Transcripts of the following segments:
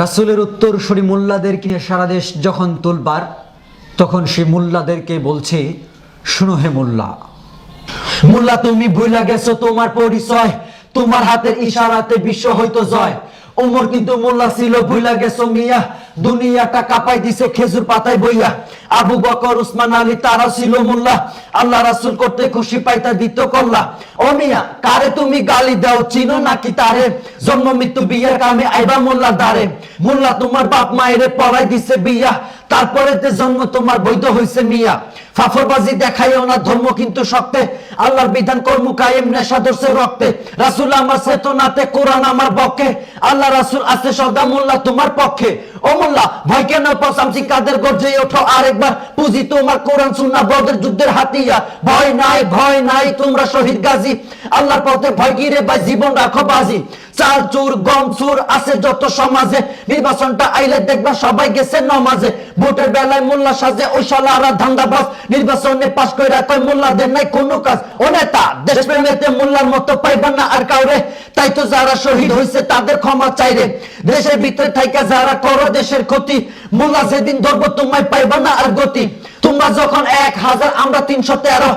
রাসুলের উত্তর শরী মোল্লাদেরকে নিয়ে সারা দেশ যখন তুলবার, তখন সে মোল্লাদেরকে বলছে, শুনো হে মোল্লা মোল্লা তুমি ভুলা গেছো তোমার পরিচয়, তোমার হাতের ইশারাতে বিশ্ব হইতো জয়। ওমর কিন্তু মোল্লা ছিল ভুলা গেছো মিয়া। দুনিয়াটা কাপাই দিছে খেজুর পাতায় বইয়া। আবু বকর, উসমান আলী তারা ছিল মোল্লা। আল্লাহ রাসুল করতে খুশি পাইতা দিত করলা ও মিয়া, কারে তুমি গালি দাও, চিনো নাকি তারে? জন্ম মৃত্যু বিয়ের কামে আইবা মোল্লা দারে মোল্লা তোমার বাপ মায়েরে পড়াই দিছে বিয়া। তারপরে জন্ম তোমার বৈধ হয়েছে মিয়া। ফাফরবাজি দেখাইও না, ধর্ম কিন্তু শক্তে। আল্লাহর বিধান কর্ম কায়েম, নেশা ধরছে রক্তে। রাসুল আমার চেতনাতে কোরআন আমার পক্ষে। আল্লাহ রাসুল আছে সদা, মোল্লা তোমার পক্ষে। ও মোল্লা, ভয় কেন কাদের গর্জে ওঠো? আরেকবার পুঁজি তোমার কোরআন সুন্না বদের যুদ্ধের হাতিয়া। ভয় নাই ভয় নাই, তোমরা শহীদ গাজী। আল্লাহর পথে ভয় গিয়ে বা জীবন রাখো বাজি। চাল, চুর, গম, চুর আছে যত সমাজে। নির্বাচনটা আইলে দেখবা সবাই গেছে নমাজে। ভোটের বেলায় মোল্লা সাজে, ওই শালারা ধান্দাবাজ। নির্বাচনে পাশ কইরা কয়, মোল্লাদের নাই কোনো কাজ। ও নেতা দেশ প্রেমেতে মোল্লার মতো পাইবা না আর কাউরে। তাই তো যারা শহীদ হয়েছে তাদের ক্ষমা চাইরে দেশের ভিতরে থাইকা যারা করো, দেশের ক্ষতি। মোল্লা যেদিন ধরবো, তোমায় পাইবা না আর গতি। তোমরা যখন এক হাজার, আমরা তিনশো তেরো।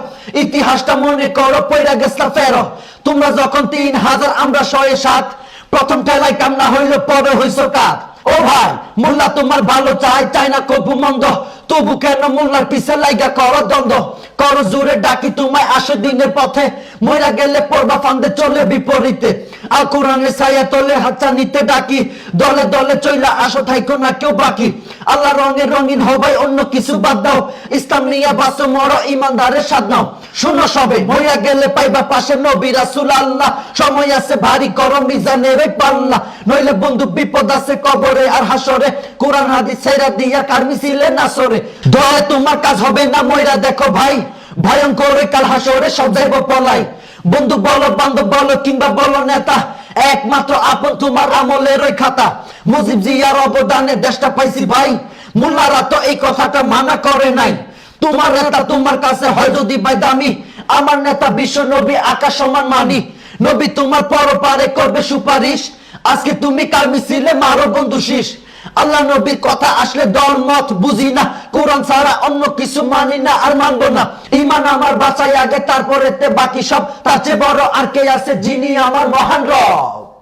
ইতিহাসটা মনে করো পয়রা গেছলা ফেরো। তোমরা যখন তিন হাজার, আমরা শয়ে সাত। প্রথম ঠেলায় কান্না হইল পরে হইছ কাত ও ভাই, মোল্লা তোমার ভালো চাই চাই না কবু মন্দ। তবু কেন মোল্লার পিছে লাইগা করো দ্বন্দ্ব? করো জোরে, ডাকি তোমায় আসে দিনের পথে। মইরা গেলে পড়বা ফান্দে চলে বিপরীতে। আর ছায়া তোলে নিতে ডাকি। দলে দলে চইলা আসো থাইকো না কেউ বাকি। আল্লাহ রঙে রঙিন হবাই অন্য কিছু বাদ দাও। ইসলাম মরো, ইমানদারের নাও। শুনো সবে গেলে পাইবা পাশে সময় আছে ভারী করো মিজানের পাল্লা। নইলে বন্ধু বিপদ আছে কবরে আর হাসরে। কোরআন হাদিস ছেড়া দিয়া কার মিছিলে দয়া তোমার কাজ হবে না, মইরা দেখো ভাই। ভয়ঙ্কর কাল হাসরে সব যাইব পলাই বন্ধু বলো, বান্ধব বলো, কিংবা বলো নেতা, একমাত্র আপন তোমার আমলের ওই খাতা। মুজিব জিয়ার অবদানে দেশটা পাইছি ভাই। মোল্লারা তো এই কথাটা মানা করে নাই। তোমার নেতা তোমার কাছে হয় যদি ভাই দামি। আমার নেতা বিশ্ব নবী, আকাশ সমান মানি। নবী তোমার পরপারে করবে সুপারিশ। আজকে তুমি কার মিছিলে মারো বন্ধু শীষ। আল্লাহ নবীর কথা আসলে দল, মত বুঝি না। কোরআন ছাড়া অন্য কিছু মানি না আর মানবো না। ইমান আমার বাঁচাই আগে তারপরে বাকি সব। তার চেয়ে বড় আর কে আছে যিনি আমার মহান রব।